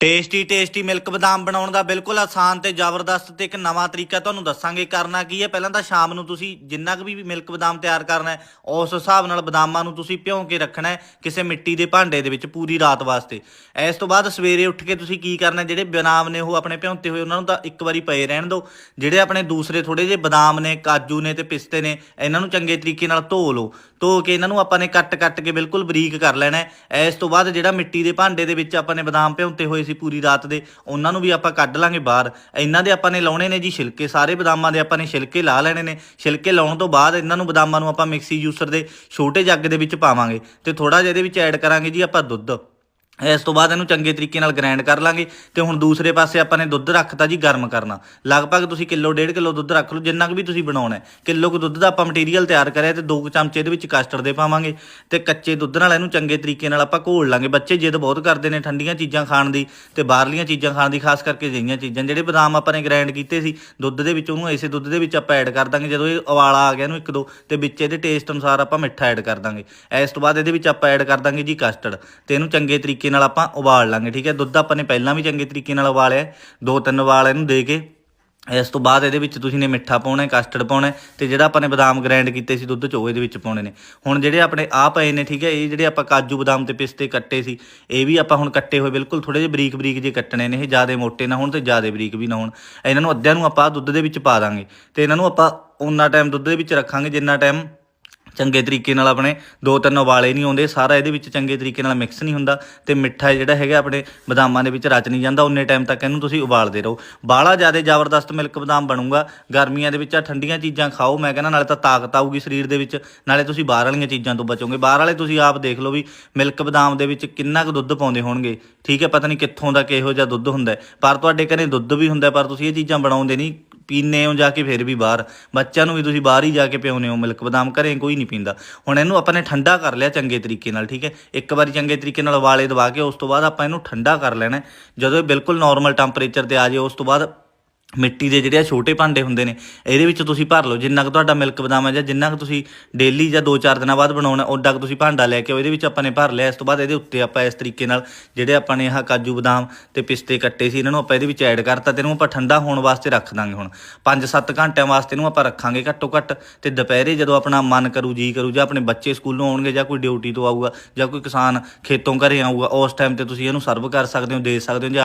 Tasty tasty milk ਬਦਾਮ ਬਣਾਉਣ ਦਾ ਬਿਲਕੁਲ ਆਸਾਨ ਤੇ ਜ਼ਬਰਦਸਤ ਤੇ ਇੱਕ ਨਵਾਂ ਤਰੀਕਾ ਤੁਹਾਨੂੰ ਦੱਸਾਂਗੇ ਕਰਨਾ ਕੀ ਹੈ। ਪਹਿਲਾਂ ਤਾਂ ਸ਼ਾਮ ਨੂੰ ਤੁਸੀਂ ਜਿੰਨਾ ਕੁ ਵੀ ਮਿਲਕ ਬਦਾਮ ਤਿਆਰ ਕਰਨਾ ਹੈ, ਉਸ ਹਿਸਾਬ ਨਾਲ ਬਦਾਮਾਂ ਨੂੰ ਤੁਸੀਂ ਭਿਉਂ ਕੇ ਰੱਖਣਾ ਹੈ ਕਿਸੇ ਮਿੱਟੀ ਦੇ ਭਾਂਡੇ ਦੇ ਵਿੱਚ ਪੂਰੀ ਰਾਤ ਵਾਸਤੇ। ਇਸ ਤੋਂ ਬਾਅਦ ਸਵੇਰੇ ਉੱਠ ਕੇ ਤੁਸੀਂ ਕੀ ਕਰਨਾ ਜਿਹੜੇ ਬਦਾਮ ਨੇ ਉਹ ਆਪਣੇ ਭਿਉਂਤੇ ਹੋਏ, ਉਹਨਾਂ ਨੂੰ ਤਾਂ ਇੱਕ ਵਾਰੀ ਪਏ ਰਹਿਣ ਦਿਓ। ਜਿਹੜੇ ਆਪਣੇ ਦੂਸਰੇ ਥੋੜੇ ਜਿਹੇ ਬਦਾਮ ਨੇ, ਕਾਜੂ ਨੇ ਤੇ ਪਿਸਤੇ ਨੇ, ਇਹਨਾਂ ਨੂੰ ਚੰਗੇ ਤਰੀਕੇ ਨਾਲ ਧੋ ਲਓ। ਧੋ ਕੇ ਇਹਨਾਂ ਨੂੰ ਆਪਾਂ ਨੇ ਕੱਟ ਕੱਟ ਕੇ ਬਿਲਕੁਲ ਬਰੀਕ ਕਰ ਲੈਣਾ ਹੈ। ਇਸ ਤੋਂ ਬਾਅਦ ਜਿਹੜਾ ਮਿੱਟੀ ਦੇ ਭਾਂਡੇ ਦੇ ਵਿੱਚ ਆਪਾਂ ਨੇ ਬਦਾਮ ਭਿਉਂਤੇ ਹੋਏ ਸੀ ਪੂਰੀ ਰਾਤ ਦੇ, ਉਹਨਾਂ ਨੂੰ ਵੀ ਆਪਾਂ ਕੱਢ ਲਾਂਗੇ ਬਾਹਰ। ਇਹਨਾਂ ਦੇ ਆਪਾਂ ਨੇ ਲਾਉਣੇ ਨੇ ਜੀ ਛਿਲਕੇ, ਸਾਰੇ ਬਦਾਮਾਂ ਦੇ ਆਪਾਂ ਨੇ ਛਿਲਕੇ ਲਾ ਲੈਣੇ ਨੇ। ਛਿਲਕੇ ਲਾਉਣ ਤੋਂ ਬਾਅਦ ਇਹਨਾਂ ਨੂੰ ਬਦਾਮਾਂ ਨੂੰ ਆਪਾਂ ਮਿਕਸੀ ਜੂਸਰ ਦੇ ਛੋਟੇ ਜੱਗ ਦੇ ਵਿੱਚ ਪਾਵਾਂਗੇ ਤੇ ਥੋੜਾ ਜਿਹਾ ਇਹਦੇ ਵਿੱਚ ਐਡ ਕਰਾਂਗੇ ਜੀ ਆਪਾਂ ਦੁੱਧ। ਇਸ ਤੋਂ ਬਾਅਦ ਇਹਨੂੰ ਚੰਗੇ ਤਰੀਕੇ ਨਾਲ ਗ੍ਰਾਈਂਡ ਕਰ ਲਾਂਗੇ ਤੇ ਹੁਣ ਦੂਸਰੇ ਪਾਸੇ ਆਪਾਂ ਨੇ ਦੁੱਧ ਰੱਖਤਾ ਜੀ ਗਰਮ ਕਰਨਾ। ਲਗਭਗ ਤੁਸੀਂ ਕਿਲੋ, ਡੇਢ ਕਿਲੋ ਦੁੱਧ ਰੱਖ ਲਓ, ਜਿੰਨਾ ਕੁ ਵੀ ਤੁਸੀਂ ਬਣਾਉਣਾ ਹੈ। ਕਿਲੋ ਕੁ ਦੁੱਧ ਦਾ ਆਪਾਂ ਮਟੀਰੀਅਲ ਤਿਆਰ ਕਰਿਆ ਤੇ ਦੋ ਕੁ ਚਮਚੇ ਇਹਦੇ ਵਿੱਚ ਕਸਟਰਡ ਦੇ ਪਾਵਾਂਗੇ ਤੇ ਕੱਚੇ ਦੁੱਧ ਨਾਲ ਇਹਨੂੰ ਚੰਗੇ ਤਰੀਕੇ ਨਾਲ ਆਪਾਂ ਘੋਲ ਲਾਂਗੇ। ਬੱਚੇ ਜਿੱਦ ਬਹੁਤ ਕਰਦੇ ਨੇ ਠੰਡੀਆਂ ਚੀਜ਼ਾਂ ਖਾਣ ਦੀ ਤੇ ਬਾਹਰਲੀਆਂ ਚੀਜ਼ਾਂ ਖਾਣ ਦੀ, ਖਾਸ ਕਰਕੇ ਜਿਹੀਆਂ ਚੀਜ਼ਾਂ। ਜਿਹੜੇ ਬਦਾਮ ਆਪਾਂ ਨੇ ਗ੍ਰਾਈਂਡ ਕੀਤੇ ਸੀ, ਦੁੱਧ ਦੇ ਵਿੱਚ ਉਹਨੂੰ ਇਸੇ ਦੁੱਧ ਦੇ ਵਿੱਚ ਆਪਾਂ ਐਡ ਕਰ ਦਾਂਗੇ। ਜਦੋਂ ਇਹ ਉਬਾਲਾ ਆ ਗਿਆ ਇਹਨੂੰ ਇੱਕ ਦੋ ਤੇ ਵਿੱਚ ਇਹਦੇ ਟੇਸਟ ਅਨੁਸਾਰ ਆਪਾਂ ਮਿੱਠਾ ਐਡ ਕਰ ਦਾਂਗੇ। ਇਸ ਤੋਂ ਬਾਅਦ ਇਹਦੇ ਵਿੱਚ ਆਪਾਂ ਐਡ ਕਰ ਦਾਂਗੇ ਜੀ ਕਸਟਰਡ ਤੇ ਇਹਨੂੰ ਚੰਗੇ ਤਰੀਕੇ ਨਾਲ ਆਪਾਂ ਉਬਾਲ ਲਾਂਗੇ, ਠੀਕ ਹੈ? ਦੁੱਧ ਆਪਾਂ ਨੇ ਪਹਿਲਾਂ ਵੀ ਚੰਗੇ ਤਰੀਕੇ ਨਾਲ ਉਬਾਲਿਆ ਦੋ ਤਿੰਨ ਵਾਲ ਇਹਨੂੰ ਦੇ ਕੇ ਇਸ ਤੋਂ ਬਾਅਦ ਇਹਦੇ ਵਿੱਚ ਤੁਸੀਂ ਨੇ ਮਿੱਠਾ ਪਾਉਣਾ ਹੈ ਕਸਟਰਡ ਪਾਉਣਾ ਹੈ ਤੇ ਜਿਹੜਾ ਆਪਾਂ ਨੇ ਬਦਾਮ ਗ੍ਰਾਈਂਡ ਕੀਤੇ ਸੀ ਦੁੱਧ ਚ, ਉਹ ਇਹਦੇ ਵਿੱਚ ਪਾਉਣੇ ਨੇ। ਹੁਣ ਜਿਹੜੇ ਆਪਣੇ ਆ ਪਏ ਨੇ, ਠੀਕ ਹੈ? ਇਹ ਜਿਹੜੇ ਆਪਾਂ ਕਾਜੂ ਬਦਾਮ ਤੇ ਪਿਸਤੇ ਕੱਟੇ ਸੀ, ਇਹ ਵੀ ਆਪਾਂ ਹੁਣ ਕੱਟੇ ਹੋਏ, ਬਿਲਕੁਲ ਥੋੜੇ ਜਿਹੇ ਬਰੀਕ ਬਰੀਕ ਜੇ ਕੱਟਣੇ ਨੇ, ਇਹ ਜ਼ਿਆਦਾ ਮੋਟੇ ਨਾ ਹੋਣ ਤੇ ਜ਼ਿਆਦਾ ਬਰੀਕ ਵੀ ਨਾ ਹੋਣ। ਇਹਨਾਂ ਨੂੰ ਅੱਧਿਆਂ ਨੂੰ ਆਪਾਂ ਦੁੱਧ ਦੇ ਵਿੱਚ ਪਾ ਦਾਂਗੇ ਤੇ ਇਹਨਾਂ ਨੂੰ ਆਪਾਂ ਉਨਾ ਟਾਈਮ ਦੁੱਧ ਦੇ ਵਿੱਚ ਰੱਖਾਂਗੇ, ਜਿੰਨਾ ਟਾਈਮ ਚੰਗੇ ਤਰੀਕੇ ਨਾਲ ਆਪਣੇ ਦੋ ਤਿੰਨ ਉਬਾਲੇ ਨਹੀਂ ਆਉਂਦੇ, ਸਾਰਾ ਇਹਦੇ ਵਿੱਚ ਚੰਗੇ ਤਰੀਕੇ ਨਾਲ ਮਿਕਸ ਨਹੀਂ ਹੁੰਦਾ ਤੇ ਮਿੱਠਾ ਜਿਹੜਾ ਹੈਗਾ ਆਪਣੇ ਬਦਾਮਾਂ ਦੇ ਵਿੱਚ ਰਚ ਨਹੀਂ ਜਾਂਦਾ, ਉਨੇ ਟਾਈਮ ਤੱਕ ਇਹਨੂੰ ਤੁਸੀਂ ਉਬਾਲਦੇ ਰਹੋ। ਬਾਹਲਾ ਜ਼ਿਆਦਾ ਜ਼ਬਰਦਸਤ ਮਿਲਕ ਬਦਾਮ ਬਣੂਗਾ, ਗਰਮੀਆਂ ਦੇ ਵਿੱਚ ਆ ਠੰਡੀਆਂ ਚੀਜ਼ਾਂ ਖਾਓ, ਮੈਂ ਕਹਿੰਦਾ ਨਾਲੇ ਤਾਂ ਤਾਕਤ ਆਊਗੀ ਸਰੀਰ ਦੇ ਵਿੱਚ, ਨਾਲੇ ਤੁਸੀਂ ਬਾਹਰ ਵਾਲੀਆਂ ਚੀਜ਼ਾਂ ਤੋਂ ਬਚੋਗੇ। ਬਾਹਰ ਵਾਲੇ ਤੁਸੀਂ ਆਪ ਦੇਖ ਲਓ ਵੀ ਮਿਲਕ ਬਦਾਮ ਦੇ ਵਿੱਚ ਕਿੰਨਾ ਕੁ ਦੁੱਧ ਪਾਉਂਦੇ ਹੋਣਗੇ। ਠੀਕ ਹੈ, ਪਤਾ ਨਹੀਂ ਕਿੱਥੋਂ ਦਾ ਕਿਹੋ ਜਿਹਾ ਦੁੱਧ ਹੁੰਦਾ ਪਰ ਤੁਹਾਡੇ ਘਰੇ ਦੁੱਧ ਵੀ ਹੁੰਦਾ ਪਰ ਤੁਸੀਂ ਇਹ ਚੀਜ਼ਾਂ ਬਣਾਉਂਦੇ ਨਹੀਂ। ਪੀਨੇ ਹੋ ਜਾ ਕੇ ਫਿਰ ਵੀ ਬਾਹਰ। ਬੱਚਿਆਂ ਨੂੰ ਵੀ ਤੁਸੀਂ ਬਾਹਰ ਹੀ ਜਾ ਕੇ ਪਿਉਨੇ ਹੋ, ਮਿਲਕ ਬਦਾਮ ਘਰੇ ਕੋਈ ਨਹੀਂ ਪੀਂਦਾ। ਹੁਣ ਇਹਨੂੰ ਆਪਾਂ ਨੇ ਠੰਡਾ ਕਰ ਲਿਆ ਚੰਗੇ ਤਰੀਕੇ ਨਾਲ, ਠੀਕ ਹੈ? ਇੱਕ ਵਾਰੀ ਚੰਗੇ ਤਰੀਕੇ ਨਾਲ ਵਾਲੇ ਦਵਾ ਕੇ ਉਸ ਤੋਂ ਬਾਅਦ ਆਪਾਂ ਇਹਨੂੰ ਠੰਡਾ ਕਰ ਲੈਣਾ ਜਦੋਂ ਇਹ ਬਿਲਕੁਲ ਨਾਰਮਲ ਟੈਂਪਰੇਚਰ ਤੇ ਆ ਜਾਏ, ਉਸ ਤੋਂ ਬਾਅਦ ਮਿੱਟੀ ਦੇ ਜਿਹੜੇ ਆ ਛੋਟੇ ਭਾਂਡੇ ਹੁੰਦੇ ਨੇ, ਇਹਦੇ ਵਿੱਚ ਤੁਸੀਂ ਭਰ ਲਓ, ਜਿੰਨਾ ਕੁ ਤੁਹਾਡਾ ਮਿਲਕ ਬਦਾਮ ਹੈ ਜਾਂ ਜਿੰਨਾ ਕੁ ਤੁਸੀਂ ਡੇਲੀ ਜਾਂ 2-4 ਦਿਨਾਂ ਬਾਅਦ ਬਣਾਉਣਾ ਓਡਾ ਕੁ ਤੁਸੀਂ ਭਾਂਡਾ ਲੈ ਕੇ ਇਹਦੇ ਵਿੱਚ ਆਪਾਂ ਨੇ ਭਰ ਲਿਆ, ਇਸ ਤੋਂ ਬਾਅਦ ਇਹਦੇ ਉੱਤੇ ਆਪਾਂ ਇਸ ਤਰੀਕੇ ਨਾਲ ਜਿਹੜੇ ਆਪਾਂ ਨੇ ਆਹ ਕਾਜੂ ਬਦਾਮ ਤੇ ਪਿਸਤੇ ਕੱਟੇ ਸੀ, ਇਹਨਾਂ ਨੂੰ ਆਪਾਂ ਇਹਦੇ ਵਿੱਚ ਐਡ ਕਰਤਾ, ਤੇ ਇਹਨੂੰ ਆਪਾਂ ਠੰਡਾ ਹੋਣ ਵਾਸਤੇ ਰੱਖ ਦਾਂਗੇ ਹੁਣ। 5-7 ਘੰਟਿਆਂ ਵਾਸਤੇ ਇਹਨੂੰ ਆਪਾਂ ਰੱਖਾਂਗੇ ਘੱਟੋ ਘੱਟ, ਤੇ ਦੁਪਹਿਰੇ ਜਦੋਂ ਆਪਣਾ ਮਨ ਕਰੂ, ਜੀ ਕਰੂ, ਜਾਂ ਆਪਣੇ ਬੱਚੇ ਸਕੂਲੋਂ ਆਉਣਗੇ, ਜਾਂ ਕੋਈ ਡਿਊਟੀ ਤੋਂ ਆਊਗਾ, ਜਾਂ ਕੋਈ ਕਿਸਾਨ ਖੇਤੋਂ ਘਰੇ ਆਊਗਾ, ਉਸ ਟਾਈਮ ਤੇ ਤੁਸੀਂ ਇਹਨੂੰ ਸਰਵ ਕਰ ਸਕਦੇ ਹੋ, ਦੇ ਸਕਦੇ ਹੋ, ਜਾਂ